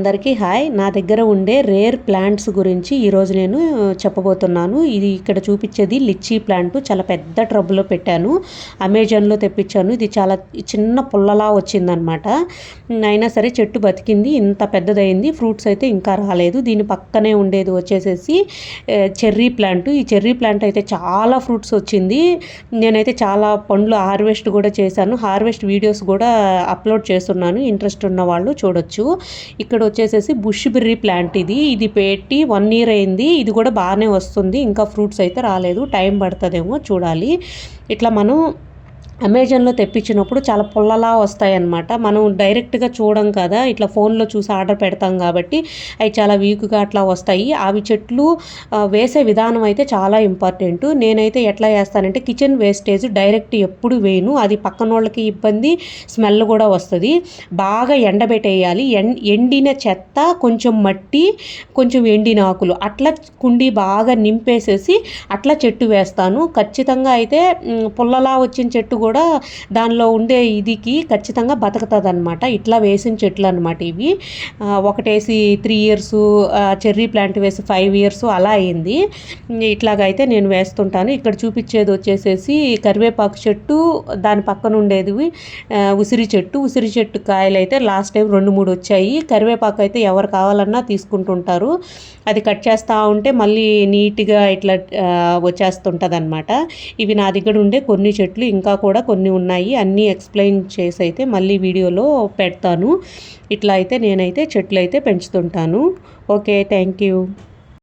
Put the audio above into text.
అందరికీ హాయ్. నా దగ్గర ఉండే రేర్ ప్లాంట్స్ గురించి ఈరోజు నేను చెప్పబోతున్నాను. ఇది ఇక్కడ చూపించేది లిచ్చీ ప్లాంట్. చాలా పెద్ద ట్రబ్బులో పెట్టాను. అమెజాన్లో తెప్పించాను. ఇది చాలా చిన్న పుల్లలా వచ్చిందనమాట. అయినా సరే చెట్టు బతికింది. ఇంత పెద్దదైంది. ఫ్రూట్స్ అయితే ఇంకా రాలేదు. దీని పక్కనే ఉండేది వచ్చేసేసి చెర్రీ ప్లాంట్. ఈ చెర్రీ ప్లాంట్ అయితే చాలా ఫ్రూట్స్ వచ్చింది. నేనైతే చాలా పండ్లు హార్వెస్ట్ కూడా చేశాను. హార్వెస్ట్ వీడియోస్ కూడా అప్లోడ్ చేస్తున్నాను. ఇంట్రెస్ట్ ఉన్న వాళ్ళు చూడొచ్చు. ఇక్కడ వచ్చేసేసి బుష్ బెర్రీ ప్లాంట్ ఇది. ఇది పెట్టి వన్ ఇయర్ అయింది. ఇది కూడా బాగానే వస్తుంది. ఇంకా ఫ్రూట్స్ అయితే రాలేదు. టైం పడుతుందేమో చూడాలి. ఇట్లా మనం అమెజాన్లో తెప్పించినప్పుడు చాలా పుల్లలా వస్తాయి అన్నమాట మనం డైరెక్ట్గా చూడం కదా ఇట్లా ఫోన్లో చూసి ఆర్డర్ పెడతాం కాబట్టి అవి చాలా వీక్గా అట్లా వస్తాయి. అవి చెట్లు వేసే విధానం అయితే చాలా ఇంపార్టెంట్. నేనైతే ఎట్లా చేస్తానంటే కిచెన్ వేస్టేజ్ డైరెక్ట్ ఎప్పుడు వేయను. అది పక్కన వాళ్ళకి ఇబ్బంది స్మెల్ కూడా వస్తుంది. బాగా ఎండబెట్టేయాలి. ఎండిన చెత్త కొంచెం మట్టి కొంచెం ఎండిన ఆకులు అట్లా కుండి బాగా నింపేసేసి అట్లా చెట్టు వేస్తాను. ఖచ్చితంగా అయితే పుల్లలా వచ్చిన చెట్టు చెట్టు కూడా దానిలో ఉండే ఇదికి ఖచ్చితంగా బతుకుతుంది అనమాట ఇట్లా వేసిన చెట్లు అనమాట ఇవి ఒకటేసి త్రీ ఇయర్స్ చెర్రీ ప్లాంట్ వేసి ఫైవ్ ఇయర్స్ అలా అయింది. ఇట్లాగైతే నేను వేస్తుంటాను. ఇక్కడ చూపించేది వచ్చేసేసి కరివేపాకు చెట్టు దాని పక్కన ఉండేది ఉసిరి చెట్టు. ఉసిరి చెట్టు కాయలు అయితే లాస్ట్ టైం రెండు మూడు వచ్చాయి. కరివేపాకు అయితే ఎవరు కావాలన్నా తీసుకుంటుంటారు. అది కట్ చేస్తూ ఉంటే మళ్ళీ నీట్గా ఇట్లా వచ్చేస్తుంటుంది అనమాట ఇవి నా దగ్గర ఉండే కొన్ని చెట్లు. ఇంకా కూడా కొన్ని ఉన్నాయి. అన్నీ ఎక్స్ప్లెయిన్ చేసి అయితే మళ్ళీ వీడియోలో పెడతాను. ఇట్లా అయితే నేనైతే చెట్లు అయితే పెంచుతుంటాను. Okay thank you.